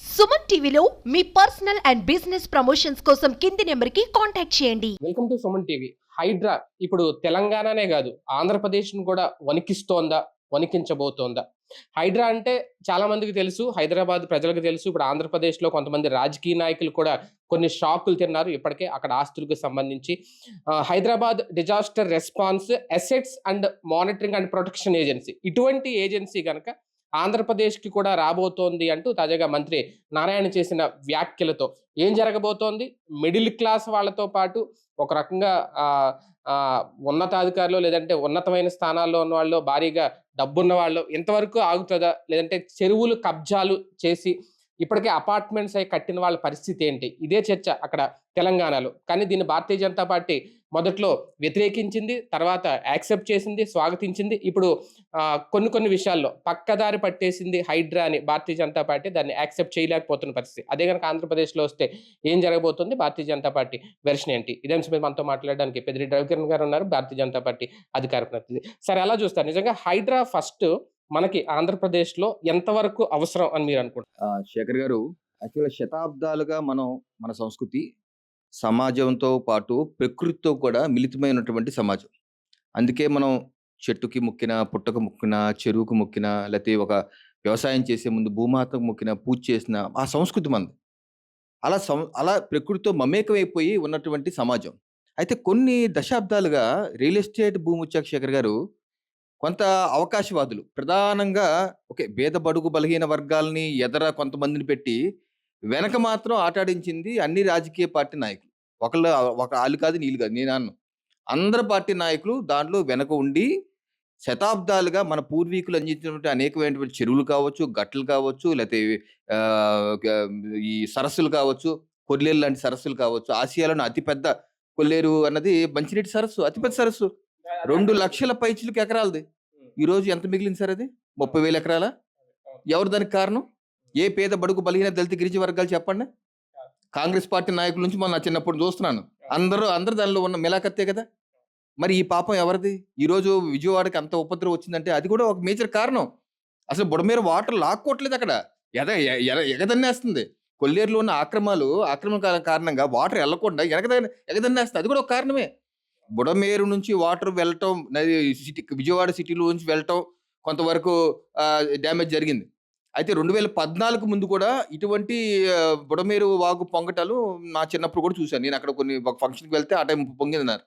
సుమన్ టీవీలో మీ personal and business promotions కోసం కింది నెంబర్కి కాంటాక్ట్ చేయండి. Welcome to Suman TV. HYDRAA ఇప్పుడు తెలంగాణనే కాదు ఆంధ్రప్రదేశ్ను కూడా వణికిస్తోందా వణికించబోతోందా? హైడ్రా అంటే చాలా మందికి తెలుసు హైదరాబాద్ ప్రజలకు తెలుసు ఇప్పుడు ఆంధ్రప్రదేశ్లో కొంతమంది రాజకీయ నాయకులు కూడా కొన్ని షాకులు తిన్నారు ఇప్పటికే అక్కడ ఆస్తులకు సంబంధించి. Hyderabad disaster response assets and monitoring and protection agency. ఇటువంటి ఏజెన్సీ కనుక ఆంధ్రప్రదేశ్కి కూడా రాబోతోంది అంటూ తాజాగా మంత్రి నారాయణ చేసిన వ్యాఖ్యలతో ఏం జరగబోతోంది? మిడిల్ క్లాస్ వాళ్ళతో పాటు ఒక రకంగా ఉన్నతాధికారులు లేదంటే ఉన్నతమైన స్థానాల్లో ఉన్న వాళ్ళు భారీగా డబ్బున్న వాళ్ళు ఇంతవరకు ఆగుతుందా? లేదంటే చెరువులు కబ్జాలు చేసి ఇప్పటికే అపార్ట్మెంట్స్ అయి కట్టిన వాళ్ళ పరిస్థితి ఏంటి? ఇదే చర్చ అక్కడ తెలంగాణలో. కానీ దీన్ని భారతీయ జనతా పార్టీ మొదట్లో వ్యతిరేకించింది తర్వాత యాక్సెప్ట్ చేసింది స్వాగతించింది. ఇప్పుడు కొన్ని కొన్ని విషయాల్లో పక్కదారి పట్టేసింది హైడ్రా అని భారతీయ జనతా పార్టీ దాన్ని యాక్సెప్ట్ చేయలేకపోతున్న పరిస్థితి. అదే కనుక ఆంధ్రప్రదేశ్లో వస్తే ఏం జరగబోతుంది? భారతీయ జనతా పార్టీ వెర్షన్ ఏంటి? ఇదే అంశం మీద మనతో మాట్లాడడానికి పెద్ద రవికిరణ్ గారు ఉన్నారు. భారతీయ జనతా పార్టీ అధికార ప్రతినిధి. సరే ఎలా చూస్తారు. నిజంగా హైడ్రా ఫస్ట్ మనకి ఆంధ్రప్రదేశ్లో ఎంతవరకు అవసరం అని మీరు అనుకుంటారు శేఖర్ గారు యాక్చువల్గా శతాబ్దాలుగా మనం మన సంస్కృతి సమాజంతో పాటు ప్రకృతితో కూడా మిలితమైనటువంటి సమాజం. అందుకే మనం చెట్టుకి మొక్కినా పుట్టకు మొక్కినా చెరువుకు మొక్కినా లేకపోతే ఒక వ్యవసాయం చేసే ముందు భూమాతకు మొక్కినా పూజ చేసిన ఆ సంస్కృతి మనది. అలా సం అలా ప్రకృతితో మమేకమైపోయి ఉన్నటువంటి సమాజం. అయితే కొన్ని దశాబ్దాలుగా రియల్ ఎస్టేట్ భూమి వచ్చాక శేఖర్ గారు కొంత అవకాశవాదులు. ప్రధానంగా ఓకే పేద బడుగు బలహీన వర్గాలని ఎదర కొంతమందిని పెట్టి వెనక మాత్రం ఆటాడించింది అన్ని రాజకీయ పార్టీ నాయకులు. ఒకళ్ళు ఒక వాళ్ళు కాదు నీళ్ళు కాదు నేను అన్ను. అందరు పార్టీ నాయకులు దాంట్లో వెనక ఉండి శతాబ్దాలుగా మన పూర్వీకులు అందించినటువంటి అనేకమైనటువంటి చెరువులు కావచ్చు గట్లు కావచ్చు లేకపోతే ఈ సరస్సులు కావచ్చు కొల్లేరు లాంటి సరస్సులు కావచ్చు ఆసియాలోని అతిపెద్ద కొల్లేరు అన్నది మంచినీటి సరస్సు అతిపెద్ద సరస్సు. రెండు లక్షల పైచులకు ఎకరాలది. ఈ రోజు ఎంత మిగిలింది సార్ అది? ముప్పై వేల ఎకరాల? ఎవరు దానికి కారణం? ఏ పేద బడుగు బలహీన దళిత గిరిజ వర్గాలు చెప్పండి? కాంగ్రెస్ పార్టీ నాయకుల నుంచి మొన్న చిన్నప్పుడు చూస్తున్నాను. అందరూ అందరు దానిలో ఉన్న మిలాకత్తే కదా? మరి ఈ పాపం ఎవరిది? ఈ రోజు విజయవాడకి అంత ఉపద్రవం వచ్చిందంటే అది కూడా ఒక మేజర్ కారణం. అసలు బుడమేర వాటర్ లాక్కోవట్లేదు అక్కడ. ఎద ఎగదన్నేస్తుంది. కొల్లేరులో ఉన్న ఆక్రమాలు ఆక్రమణ కారణంగా వాటర్ వెళ్ళకుండా ఎగద ఎగదన్నేస్తుంది. అది కూడా ఒక కారణమే. బుడమేరు నుంచి వాటర్ వెళ్ళటం సిటీ విజయవాడ సిటీలో నుంచి వెళ్ళటం కొంతవరకు డ్యామేజ్ జరిగింది. అయితే రెండు వేల పద్నాలుగు ముందు కూడా ఇటువంటి బుడమేరు వాగు పొంగటాలు నా చిన్నప్పుడు కూడా చూశాను. నేను అక్కడ కొన్ని ఒక ఫంక్షన్కి వెళ్తే ఆ టైం పొంగిందన్నారు.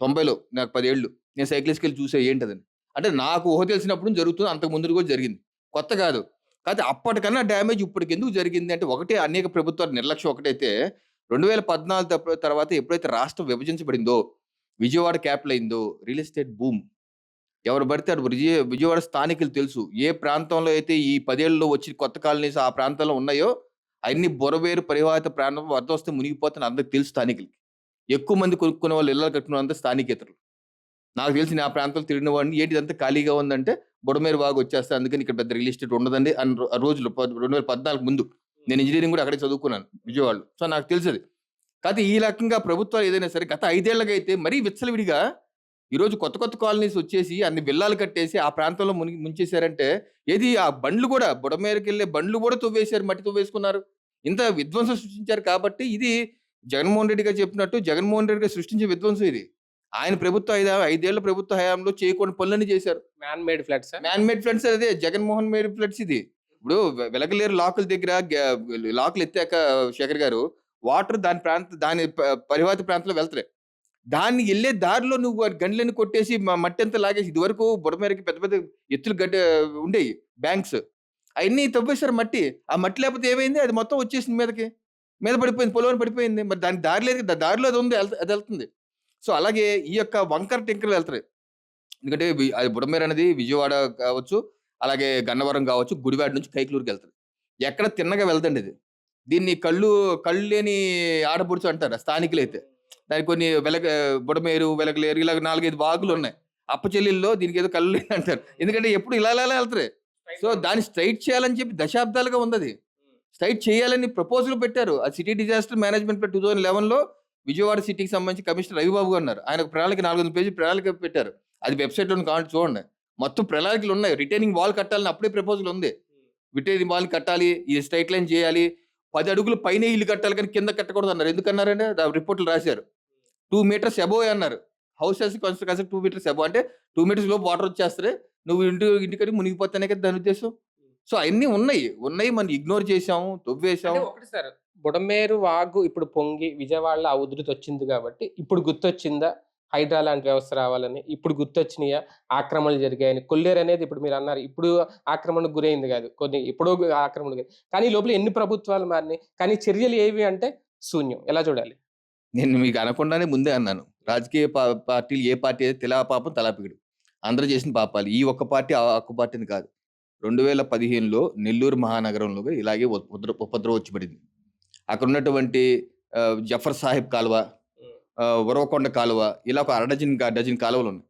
తొంభైలో నాకు పదేళ్ళు. నేను సైకిల్స్కి వెళ్ళి చూసా ఏంటదని. అంటే నాకు ఊహ తెలిసినప్పుడు జరుగుతుంది అంతకు ముందు కూడా జరిగింది. కొత్త కాదు. కాకపోతే అప్పటికన్నా డ్యామేజ్ ఇప్పటికి ఎందుకు జరిగింది అంటే ఒకటే అనేక ప్రభుత్వాల నిర్లక్ష్యం ఒకటైతే రెండు వేల పద్నాలుగు తప్ప- తర్వాత ఎప్పుడైతే రాష్ట్రం విభజించబడిందో విజయవాడ క్యాపిటల్ అయిందో రియల్ ఎస్టేట్ భూమ్ ఎవరు పడితే అటు విజయ విజయవాడ స్థానికులు తెలుసు. ఏ ప్రాంతంలో అయితే ఈ పదేళ్ళలో వచ్చి కొత్త కాలనీస్ ఆ ప్రాంతంలో ఉన్నాయో అన్ని బొరవేరు పరివాహిత ప్రాంతం వరద వస్తే మునిగిపోతాను అందరికి తెలుసు స్థానికులకి. ఎక్కువ మంది కొనుక్కునే వాళ్ళు ఇళ్ళలు కట్టుకున్న అంతా స్థానికేతరులు. నాకు తెలిసి నా ప్రాంతంలో తిరిగిన వాడిని ఏంటి ఇదంతా ఖాళీగా ఉందంటే బుడమేరు బాగా వచ్చేస్తే అందుకని ఇక్కడ పెద్ద రియల్ ఎస్టేట్ ఉండదండి అని ఆ రోజులు రెండు వేల పద్నాలుగు ముందు. నేను ఇంజనీరింగ్ కూడా అక్కడే చదువుకున్నాను విజయవాడలో. సో నాకు తెలిసేది. కాకపోతే ఈ రకంగా ప్రభుత్వాలు ఏదైనా సరే గత ఐదేళ్ళగా అయితే మరీ విచ్చలవిడిగా ఈరోజు కొత్త కొత్త కాలనీస్ వచ్చేసి అన్ని బిల్లాలు కట్టేసి ఆ ప్రాంతంలో మునిగి ముంచేశారంటే ఏది ఆ బండ్లు కూడా బుడమేరకు వెళ్ళే బండ్లు కూడా తవ్వేశారు మట్టి తవ్వేసుకున్నారు. ఇంత విధ్వంసం సృష్టించారు కాబట్టి ఇది జగన్మోహన్ రెడ్డి గారు చెప్పినట్టు జగన్మోహన్ రెడ్డి గారు సృష్టించే విధ్వంసం ఇది. ఆయన ప్రభుత్వ ఐదు ఐదేళ్ళ ప్రభుత్వ హయాంలో చేయకుండా పనులన్నీ చేశారు. Man made floods man made floods అదే జగన్మోహన్ మేడ్ ఫ్లడ్స్ ఇది. ఇప్పుడు వెలగలేరు లాకుల దగ్గర లాకులు ఎత్తాక శేఖర్ గారు వాటర్ దాని ప్రాంత దాని పరివాతి ప్రాంతంలో వెళ్తాయి దాన్ని వెళ్ళే దారిలో నువ్వు గండ్లను కొట్టేసి మా మట్టి అంతా లాగేసి ఇదివరకు బుడమేరకి పెద్ద పెద్ద ఎత్తులు గడ్డ ఉండేవి బ్యాంక్స్. అవన్నీ తవ్వేశారు మట్టి. ఆ మట్టి లేకపోతే ఏమైంది? అది మొత్తం వచ్చేసింది మీదకి. మీద పడిపోయింది పొలం పడిపోయింది. మరి దాని దారి లేదు కదా, దారిలో అది ఉంది అది వెళ్తుంది. సో అలాగే ఈ యొక్క వంకర టింకర్లు వెళ్తాయి ఎందుకంటే అది బుడమేర అనేది విజయవాడ కావచ్చు అలాగే గన్నవరం కావచ్చు గుడివాడ నుంచి కైకలూరుకి వెళ్తుంది ఎక్కడ తిన్నగా వెళ్తండి ఇది దీన్ని కళ్ళు కళ్ళు లేని ఆడపడుచు అంటారు స్థానికులు అయితే దానికి కొన్ని వెలగ బుడమేరు వెలగలేరు ఇలా నాలుగైదు వాగులు ఉన్నాయి. అప్పచెల్లిల్లో దీనికి ఏదో కళ్ళు అంటారు. ఎందుకంటే ఎప్పుడు ఇలా ఇలా వెళ్తారు. సో దాన్ని స్ట్రైట్ చేయాలని చెప్పి దశాబ్దాలుగా ఉంది అది స్ట్రైట్ చేయాలని ప్రపోజల్ పెట్టారు. ఆ city disaster management two thousand లెవెన్లో Vijayawada సిటీకి సంబంధించి కమిషనర్ రవిబాబు గారు ఉన్నారు ఆయన ప్రణాళిక నాలుగు వందల పేజీ ప్రణాళిక పెట్టారు. అది వెబ్సైట్లో కావాలి చూడండి. మొత్తం ప్రణాళికలు ఉన్నాయి. రిటైనింగ్ వాల్ కట్టాలని అప్పుడే ప్రపోజల్ ఉంది. విటేది మాల్ కట్టాలి ఈ స్ట్రైట్ లైన్ చేయాలి పది అడుగులు పైన ఇల్లు కట్టాలి కానీ కింద కట్టకూడదు అన్నారు. ఎందుకన్నారంటే రిపోర్ట్లు రాశారు. టూ మీటర్స్ అబోవ్ అన్నారు. Houses construction two metres above అంటే టూ మీటర్స్ లోపు వాటర్ వచ్చేస్తే నువ్వు ఇంటి ఇంటికని మునిగిపోతానే కదా దాని ఉద్దేశం? సో అన్నీ ఉన్నాయి. ఉన్నాయి మనం ఇగ్నోర్ చేసాము తొవ్వేసాము ఒకటి సార్ బుడమేరు వాగు ఇప్పుడు పొంగి విజయవాడలో ఆ ఉధృతి వచ్చింది కాబట్టి ఇప్పుడు గుర్తొచ్చిందా? హైడ్రా లాంటి వ్యవస్థ రావాలని. ఇప్పుడు గుర్తొచ్చినాయా? ఆక్రమణలు జరిగాయని. కొల్లేరు అనేది ఇప్పుడు మీరు అన్నారు. ఇప్పుడు ఆక్రమణకు గురైంది కాదు. కొన్ని ఎప్పుడో ఆక్రమణ కానీ లోపల ఎన్ని ప్రభుత్వాలు మారినాయి? కానీ చర్యలు ఏవి అంటే శూన్యం. ఎలా చూడాలి? నేను మీకు అనకుండానే ముందే అన్నాను. రాజకీయ పార్టీలు ఏ పార్టీ అయితే తెలా పాపం తలాపిగడు అందరూ చేసిన పాపాలు. ఈ ఒక్క పార్టీ ఆ ఒక్క పార్టీని కాదు. రెండు వేల పదిహేనులో నెల్లూరు మహానగరంలో ఇలాగే ఉపద్ర ఉపద్రవం వచ్చి పడింది అక్కడ ఉన్నటువంటి జఫర్ సాహిబ్ కాలువ ఉరవకొండ కాలువ ఇలా ఒక అర డజన్ కాలువలు ఉన్నాయి.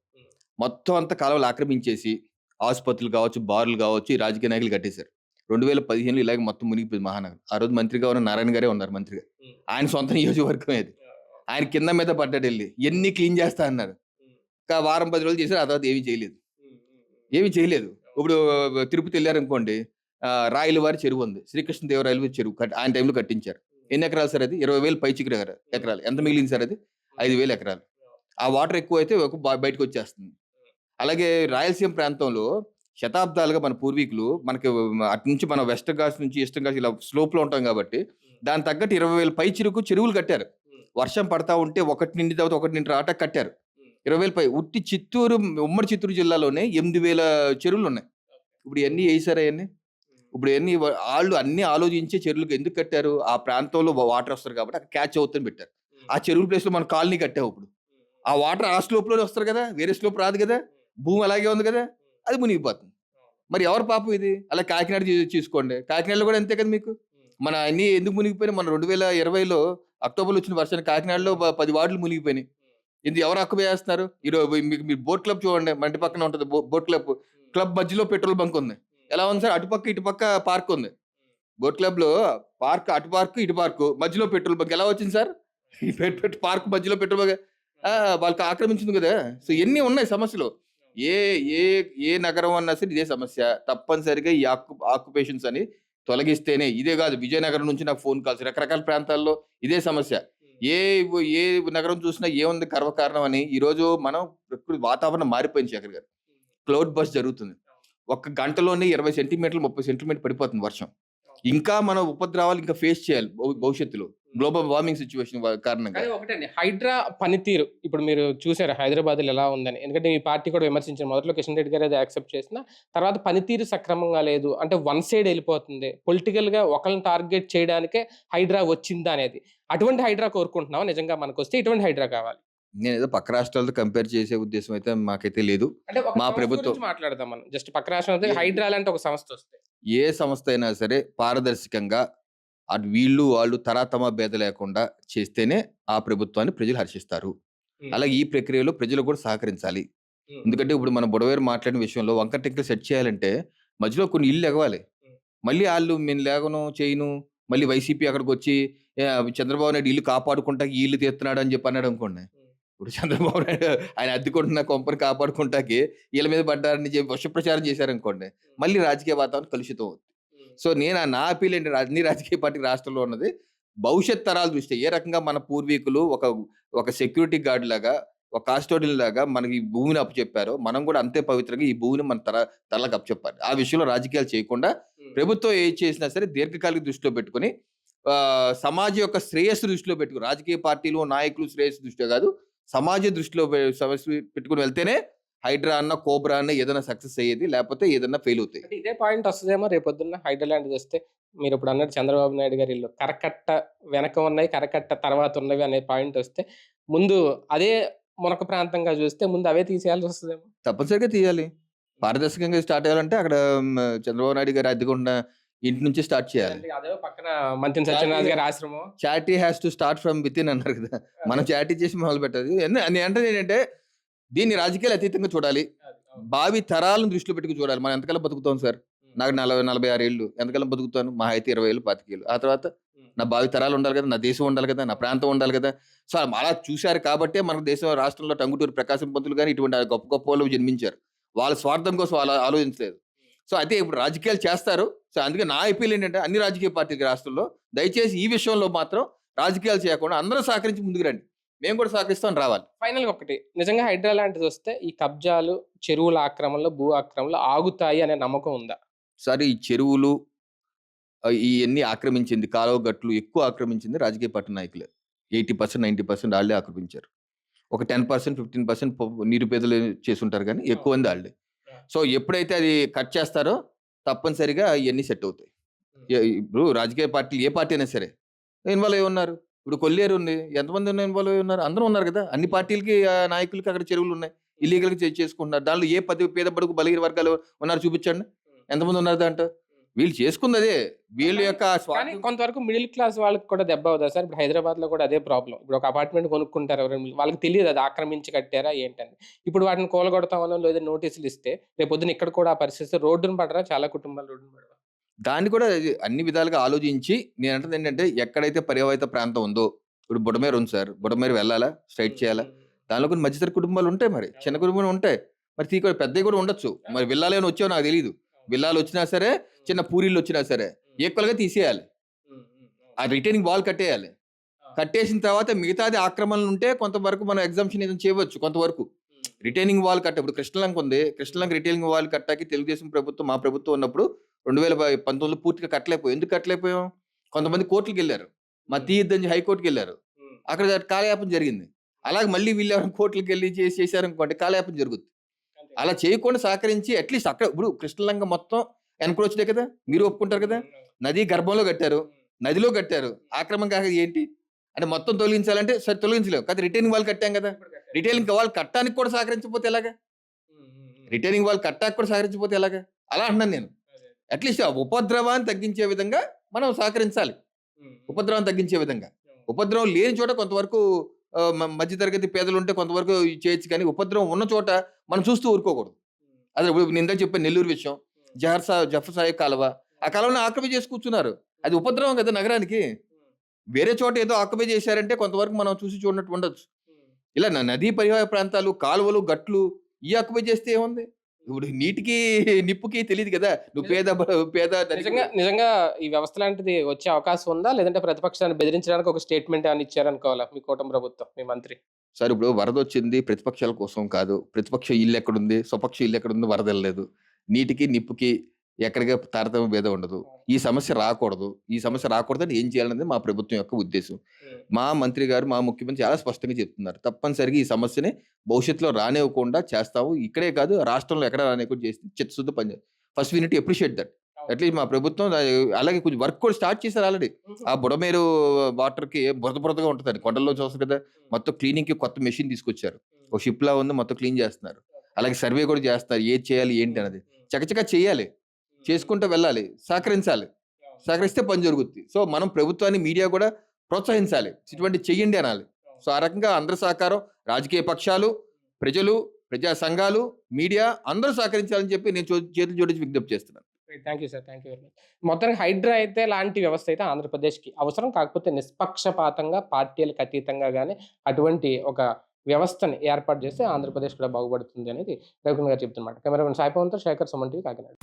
మొత్తం అంతా కాలువలు ఆక్రమించేసి ఆసుపత్రులు కావచ్చు బార్లు కావచ్చు ఈ రాజకీయ నాయకులు కట్టేశారు. రెండు వేల పదిహేనులో ఇలాగే మొత్తం మునిగిపోయింది మహానగరం. ఆ రోజు మంత్రిగా ఉన్న నారాయణ గారే ఉన్నారు మంత్రిగా. ఆయన సొంత నియోజకవర్గం అది ఆయన కింద మీద పడ్డాడు వెళ్ళి ఎన్ని క్లీన్ చేస్తా అన్నారు ఇంకా వారం పది రోజులు చేశారు ఆ తర్వాత ఏమీ చేయలేదు. ఏమీ చేయలేదు. ఇప్పుడు తిరుపతి వెళ్ళారనుకోండి రాయల వారి చెరువు ఉంది. శ్రీకృష్ణ దేవరాయల చెరువు ఆయన టైంలో కట్టించారు. ఎన్ని ఎకరాలు సార్ అది? ఇరవై వేలు పై చిక్కుడు ఎకరాలు. ఎంత మిగిలింది సార్ అది? ఐదు వేలు ఎకరాలు. ఆ వాటర్ ఎక్కువ అయితే ఒక బా- బయటకు వచ్చేస్తుంది అలాగే రాయలసీమ ప్రాంతంలో శతాబ్దాలుగా మన పూర్వీకులు మనకి అటు నుంచి మన వెస్ట్ ఘాట్స్ నుంచి ఈస్టర్న్ ఘాట్స్ ఇలా స్లోప్లో ఉంటాం కాబట్టి దాని తగ్గట్టు ఇరవై వేల పై చిరుకు చెరువులు కట్టారు. వర్షం పడతా ఉంటే ఒకటి నిండి తర్వాత ఒకటి నిండి రాట కట్టారు. ఇరవై వేల పై ఉట్టి చిత్తూరు ఉమ్మడి చిత్తూరు జిల్లాలోనే ఎనిమిది వేల చెరువులు ఉన్నాయి. ఇప్పుడు ఇవన్నీ వేసారా అవన్నీ? ఇప్పుడు వా- వాళ్ళు అన్ని ఆలోచించే చెరువులకు ఎందుకు కట్టారు? ఆ ప్రాంతంలో వాటర్ వస్తారు కాబట్టి అక్కడ క్యాచ్ అవుతుంది పెట్టారు. ఆ చెరువుల ప్లేస్లో మన కాలనీ కట్టావు ఇప్పుడు. ఆ వాటర్ ఆ స్లోప్లోనే వస్తారు కదా వేరే స్లోప్ రాదు కదా భూమి అలాగే ఉంది కదా అది మునిగిపోతుంది. మరి ఎవరు పాపం ఇది? అలా కాకినాడ చూసుకోండి. కాకినాడలో కూడా అంతే కదా మీకు? మన అన్ని ఎందుకు మునిగిపోయినాయి? మన రెండు వేల ఇరవైలో అక్టోబర్లో వచ్చిన వర్షానికి కాకినాడలో పది వార్డులు మునిగిపోయినాయి. ఇది ఎవరు హక్కు వేస్తున్నారు ఈరోజు మీకు మీరు బోట్ క్లబ్ చూడండి మన ఇంటి పక్కన ఉంటుంది బోట్ క్లబ్. క్లబ్ మధ్యలో పెట్రోల్ బంక్ ఉంది. ఎలా ఉంది సార్? అటుపక్క ఇటుపక్క పార్క్ ఉంది. బోట్ క్లబ్లో పార్క్ అటు పార్క్ ఇటు పార్క్ మధ్యలో పెట్రోల్ బంక్ ఎలా వచ్చింది సార్? ఈ పెట్ పెట్ పార్క్ మధ్యలో పెట్రోల్ బంక్. వాళ్ళకి ఆక్రమించింది కదా. సో ఎన్ని ఉన్నాయి సమస్యలు? ఏ ఏ ఏ నగరం అన్నా సరే ఇదే సమస్య. తప్పనిసరిగా ఈ ఆక్యు ఆక్యుపేషన్స్ అని తొలగిస్తేనే. ఇదే కాదు విజయనగరం నుంచి నాకు ఫోన్ కాల్స్ రకరకాల ప్రాంతాల్లో ఇదే సమస్య. ఏ ఏ నగరం చూసినా ఏముంది గర్వకారణం అని ఈ రోజు మనం ప్రకృతి వాతావరణం మారిపోయింది శేఖర్ గారు. క్లౌడ్ బస్ జరుగుతుంది. ఒక్క గంటలోనే ఇరవై సెంటీమీటర్లు ముప్పై సెంటీమీటర్ పడిపోతుంది వర్షం. ఇంకా మనం ఉపద్రవాలు ఇంకా ఫేస్ చేయాలి భవి- భవిష్యత్తులో. గ్లోబల్ వార్మింగ్ సిచ్యువేషన్ కారణంగా. ఒకటండి. హైడ్రా పనితీరు. ఇప్పుడు మీరు చూసారు హైదరాబాద్ ఎలా ఉందని. ఎందుకంటే మీ పార్టీ కూడా విమర్శించిన మొదట్లో కిషన్ రెడ్డి గారు అది యాక్సెప్ట్ చేసిన తర్వాత పనితీరు సక్రమంగా లేదు. అంటే వన్ సైడ్ వెళ్ళిపోతుంది. పొలిటికల్గా ఒకరిని టార్గెట్ చేయడానికే హైడ్రా వచ్చిందా అనేది. అటువంటి హైడ్రా కోరుకుంటున్నాం నిజంగా మనకు వస్తే ఇటువంటి హైడ్రా కావాలి. నేను ఏదో పక్క రాష్ట్రాలతో కంపేర్ చేసే ఉద్దేశం అయితే మాకైతే లేదు. మా ప్రభుత్వం- మాట్లాడదాం మనం. జస్ట్ పక్క రాష్ట్రం అయితే హైడ్రా లాంటి ఒక సంస్థ వస్తే. ఏ సంస్థ అయినా సరే పారదర్శకంగా అటు వీళ్ళు వాళ్ళు తరాతమ భేద లేకుండా చేస్తేనే ఆ ప్రభుత్వాన్ని ప్రజలు హర్షిస్తారు. అలాగే ఈ ప్రక్రియలో ప్రజలు కూడా సహకరించాలి. ఎందుకంటే ఇప్పుడు మన బుడవేరు మాట్లాడిన విషయంలో వంకర టెక్నికల్ సెట్ చేయాలంటే మధ్యలో కొన్ని ఇల్లు ఎగవాలి. మళ్ళీ వాళ్ళు మేము లేగను చేయను మళ్ళీ వైసీపీ అక్కడికి వచ్చి "ఏ, చంద్రబాబు నాయుడు ఇల్లు కాపాడుకుంటా ఈ ఇల్లు తీస్తున్నాడు అని చెప్పి అన్నాడు అనుకోండి. ఇప్పుడు చంద్రబాబు నాయుడు ఆయన అద్దెకుంటున్న కొంపని కాపాడుకుంటాకి వీళ్ళ మీద పడ్డారని చెప్పి వర్ష ప్రచారం చేశారనుకోండి మళ్ళీ రాజకీయ వాతావరణం కలుషితం అవుతుంది సో నేను నా అపీల్ ఏంటి అన్ని రాజకీయ పార్టీ రాష్ట్రంలో ఉన్నది. భవిష్యత్ తరాల దృష్టి ఏ రకంగా మన పూర్వీకులు ఒక ఒక సెక్యూరిటీ గార్డ్ లాగా ఒక కాస్టోడియన్ లాగా మనకి ఈ భూమిని అప్పచెప్పారో మనం కూడా అంతే పవిత్రంగా ఈ భూమిని మన తర తరలకు అప్పచెప్పాలి. ఆ విషయంలో రాజకీయాలు చేయకుండా ప్రభుత్వం ఏ చేసినా సరే దీర్ఘకాలిక దృష్టిలో పెట్టుకొని ఆ, సమాజం యొక్క శ్రేయస్సు దృష్టిలో పెట్టుకుని రాజకీయ పార్టీలు నాయకులు శ్రేయస్సు దృష్టిలో కాదు సమాజ దృష్టిలో సమస్య పెట్టుకుని వెళ్తేనే హైడ్రా అన్న కోబ్రా అన్న ఏదైనా సక్సెస్ అయ్యేది లేకపోతే ఏదైనా ఫెయిల్ అవుతాయి. అంటే ఇదే పాయింట్ వస్తుందేమో రేపు పొద్దున్న హైడ్రా లాంటిది వస్తే మీరు ఇప్పుడు అన్నట్టు చంద్రబాబు నాయుడు గారి ఇల్లు కరకట్ట వెనక ఉన్నాయి కరకట్ట తర్వాత ఉన్నవి అనే పాయింట్ వస్తే ముందు అదే మునక ప్రాంతంగా చూస్తే ముందు అవే తీసేయాల్సి వస్తుందేమో. తప్పనిసరిగా తీయాలి. పారదర్శకంగా స్టార్ట్ చేయాలంటే అక్కడ చంద్రబాబు నాయుడు గారు అద్దెకున్న ఇంటి నుంచి స్టార్ట్ చేయాలి. అదే పక్కన మంత్రి సత్యనారాయణ గారి ఆశ్రమం. Charity has to start from within అన్నారు కదా. మనం చాటీ చేసి మొదలు పెట్టాలి అని అంటే ఏంటంటే దీన్ని రాజకీయాలు అతీతంగా చూడాలి. భావి తరాలను దృష్టిలో పెట్టుకుని చూడాలి. మనం ఎంతకాలం బతుకుతాం సార్? నాకు నలభై నలభై ఆరు ఏళ్ళు. ఎంతకాలం బతుకుతాను? మా అయితే ఇరవై ఏళ్ళు పాతికేళ్ళు. ఆ తర్వాత నా భావి తరాలు ఉండాలి కదా? నా దేశం ఉండాలి కదా? నా ప్రాంతం ఉండాలి కదా? సో అలా చూశారు కాబట్టే మన దేశం రాష్ట్రంలో టంగుటూరు ప్రకాశం పంతులు కానీ ఇటువంటి గొప్ప గొప్ప వాళ్ళు జన్మించారు. వాళ్ళ స్వార్థం కోసం వాళ్ళు ఆలోచించలేదు. సో అయితే ఇప్పుడు రాజకీయాలు చేస్తారు. సో అందుకే నా అపీల్ ఏంటంటే అన్ని రాజకీయ పార్టీల రాష్ట్రంలో దయచేసి ఈ విషయంలో మాత్రం రాజకీయాలు చేయకుండా అందరూ సహకరించి ముందుకు రండి. మేము కూడా సహకరిస్తాం రావాలి. ఫైనల్ ఒకటి. నిజంగా హైడ్రా లాంటిది వస్తే ఈ కబ్జాలు చెరువుల ఆక్రమణలు భూ ఆక్రమణలు ఆగుతాయి అనే నమ్మకం ఉందా? సరే ఈ చెరువులు ఇవన్నీ ఆక్రమించింది కాలువ గట్లు ఎక్కువ ఆక్రమించింది రాజకీయ పార్టీ నాయకులే. ఎయిటీ పర్సెంట్ నైంటీ పర్సెంట్ వాళ్ళే ఆక్రమించారు. ఒక టెన్ పర్సెంట్ ఫిఫ్టీన్ పర్సెంట్ నిరుపేదలు చేసుంటారు కానీ ఎక్కువ మంది వాళ్ళే సో ఎప్పుడైతే అది కట్ చేస్తారో తప్పనిసరిగా ఇవన్నీ సెట్ అవుతాయి. ఇప్పుడు రాజకీయ పార్టీలు ఏ పార్టీ అయినా సరే ఇన్వాల్వ్ అయి ఉన్నారు. ఇప్పుడు కొల్లేరు ఉంది. ఎంతమంది ఇన్వాల్వ్ అయి ఉన్నారు? అందరూ ఉన్నారు కదా. అన్ని పార్టీలకి ఆ, నాయకులకి అక్కడ చెరువులు ఉన్నాయి. ఇల్లీగల్గా చేసుకుంటున్నారు. దానిలో ఏ పది పేద బడుగు బలహీన వర్గాలు ఉన్నారు చూపించండి. ఎంతమంది ఉన్నారు దాంట్లో? వీళ్ళు చేసుకుంది అదే. వీళ్ళ యొక్క కానీ కొంతవరకు మిడిల్ క్లాస్ వాళ్ళకి కూడా దెబ్బ అవుదా సార్. ఇప్పుడు హైదరాబాద్లో కూడా అదే ప్రాబ్లం ఇప్పుడు ఒక అపార్ట్మెంట్ కొనుక్కుంటారు? ఎవరైనా వాళ్ళకి తెలియదు అది ఆక్రమించి కట్టారా? ఏంటని. ఇప్పుడు వాటిని కూలగొడతామనో లేదా నోటీసులు ఇస్తే రేపు పొద్దున ఇక్కడ కూడా ఆ పరిస్థితి రోడ్డును పడరా? చాలా కుటుంబాలు రోడ్డును పడరా దాన్ని కూడా అన్ని విధాలుగా ఆలోచించి నేను అంటుంది ఏంటంటే ఎక్కడైతే పర్యావహిత ప్రాంతం ఉందో ఇప్పుడు బుడమేరు ఉంది సార్. బుడమేరు వెళ్ళాలా? స్ట్రైట్ చేయాలా? దానిలో కొన్ని మధ్యతర కుటుంబాలు ఉంటాయి మరి. చిన్న కుటుంబాలు ఉంటాయి. మరి తీక పెద్దవి కూడా ఉండొచ్చు. మరి విల్లాలు వచ్చావో నాకు తెలియదు విల్లాలు వచ్చినా సరే చిన్న పూరీలు వచ్చినా సరే ఈక్వల్గా తీసేయాలి. ఆ రిటైనింగ్ వాల్ కట్టేయాలి. కట్టేసిన తర్వాత మిగతాది ఆక్రమణలు ఉంటే కొంతవరకు మనం ఎగ్జామ్షన్ ఏదైనా చేయవచ్చు కొంతవరకు. రిటైనింగ్ వాల్ కట్ట ఇప్పుడు కృష్ణలంక ఉంది. కృష్ణలంక రిటైనింగ్ వాల్ కట్టాకి తెలుగుదేశం ప్రభుత్వం మా ప్రభుత్వం ఉన్నప్పుడు రెండు వేల పంతొమ్మిదిలో పూర్తిగా కట్టలేకపోయాం. ఎందుకు కట్టలేకపోయాం? కొంతమంది కోర్టులకు వెళ్ళారు. మా తీయద్దని హైకోర్టుకి వెళ్ళారు. అక్కడ కాలయాపన జరిగింది. అలాగే మళ్ళీ వీళ్ళు కోర్టులకు వెళ్ళి చేసి చేశారనుకోండి కాలయాపన జరుగుతుంది అలా చేయకుండా సహకరించి అట్లీస్ట్ అక్కడ ఇప్పుడు కృష్ణలంక మొత్తం ఎన్క్రోచ్డే కదా మీరు ఒప్పుకుంటారు కదా. నది గర్భంలో కట్టారు నదిలో కట్టారు. ఆక్రమణ కాక ఏంటి? అంటే మొత్తం తొలగించాలంటే సరే తొలగించలేవు. కదా రిటైనింగ్ వాల్ కట్టాం కదా. రిటైనింగ్ వాల్ కట్టడానికి కూడా సహకరించకపోతే ఎలాగా? రిటైనింగ్ వాల్ కట్టానికి కూడా సహకరించకపోతే ఎలాగా? అలా అంటున్నాను నేను. అట్లీస్ట్ ఆ ఉపద్రవాన్ని తగ్గించే విధంగా మనం సహకరించాలి. ఉపద్రవం తగ్గించే విధంగా. ఉపద్రవం లేని చోట కొంతవరకు మధ్యతరగతి పేదలు ఉంటే కొంతవరకు చేయొచ్చు కానీ ఉపద్రవం ఉన్న చోట మనం చూస్తూ ఊరుకోకూడదు. అదే ఇప్పుడు నిందా చెప్పాను నెల్లూరు విషయం జహర్ సా జఫర్ సాయి కాలువ ఆ కాలువని ఆక్రమి చేసి కూర్చున్నారు. అది ఉపద్రవం కదా నగరానికి. వేరే చోట ఏదో ఆక్రమి చేశారంటే కొంతవరకు మనం చూసి చూడనట్టు ఉండొచ్చు. ఇలా న- నదీ పరివాహ ప్రాంతాలు కాలువలు గట్లు ఈ ఆక్యుపై చేస్తే ఏముంది? ఇప్పుడు నీటికి నిప్పుకి తెలియదు కదా! నువ్వు పేద పేద. నిజంగా నిజంగా ఈ వ్యవస్థ లాంటిది వచ్చే అవకాశం ఉందా? లేదంటే ప్రతిపక్షాన్ని బెదిరించడానికి ఒక స్టేట్మెంట్ అని ఇచ్చారనుకోవాలా మీ కూటమి ప్రభుత్వం మీ మంత్రి? సార్ ఇప్పుడు వరద వచ్చింది ప్రతిపక్షాల కోసం కాదు. ప్రతిపక్ష ఇల్లు ఎక్కడుంది? స్వపక్ష ఇల్లు ఎక్కడుంది? వరద వెళ్ళలేదు నీటికి నిప్పుకి ఎక్కడికి తారతమ్య భేదం ఉండదు. ఈ సమస్య రాకూడదు. ఈ సమస్య రాకూడదని ఏం చేయాలనేది మా ప్రభుత్వం యొక్క ఉద్దేశం. మా మంత్రి గారు మా ముఖ్యమంత్రి చాలా స్పష్టంగా చెప్తున్నారు. తప్పనిసరిగా ఈ సమస్యని భవిష్యత్తులో రానివ్వకుండా చేస్తాము. ఇక్కడే కాదు రాష్ట్రంలో ఎక్కడ రానివ్వకుండా చేస్తే చిత్తశుద్ధ పని first unit appreciate that. At least మా ప్రభుత్వం అలాగే కొంచెం వర్క్ కూడా స్టార్ట్ చేశారు ఆల్రెడీ. ఆ బుడమేరు వాటర్కి బురద బురదగా ఉంటుంది కొండల్లో చూస్తారు కదా మొత్తం క్లీనింగ్కి కొత్త మెషిన్ తీసుకొచ్చారు. ఒక షిప్ లా ఉంది మొత్తం క్లీన్ చేస్తున్నారు. అలాగే సర్వే కూడా చేస్తారు ఏది చేయాలి ఏంటి అనేది చకచకా చేయాలి. చేసుకుంటూ వెళ్ళాలి సహకరించాలి. సహకరిస్తే పని జరుగుద్ది. సో మనం ప్రభుత్వాన్ని మీడియా కూడా ప్రోత్సహించాలి. ఇటువంటి చెయ్యండి అనాలి. సో ఆ రకంగా అందరి సహకారం రాజకీయ పక్షాలు ప్రజలు ప్రజా సంఘాలు మీడియా అందరూ సహకరించాలని చెప్పి నేను చేతులు జోడించి విజ్ఞప్తి చేస్తున్నాను. Thank you sir thank you very much మొత్తానికి హైడ్రా అయితే లాంటి వ్యవస్థ అయితే ఆంధ్రప్రదేశ్కి అవసరం. కాకపోతే నిష్పక్షపాతంగా పార్టీలకు అతీతంగా కానీ అటువంటి ఒక వ్యవస్థని ఏర్పాటు చేస్తే ఆంధ్రప్రదేశ్ కూడా బాగుపడుతుంది అనేది రఘున్ గారు చెప్తున్నమాట. కెమెరామెన్ సాయిపవంతో శేఖర్ సుమన్ టీవీ కాకినాడ.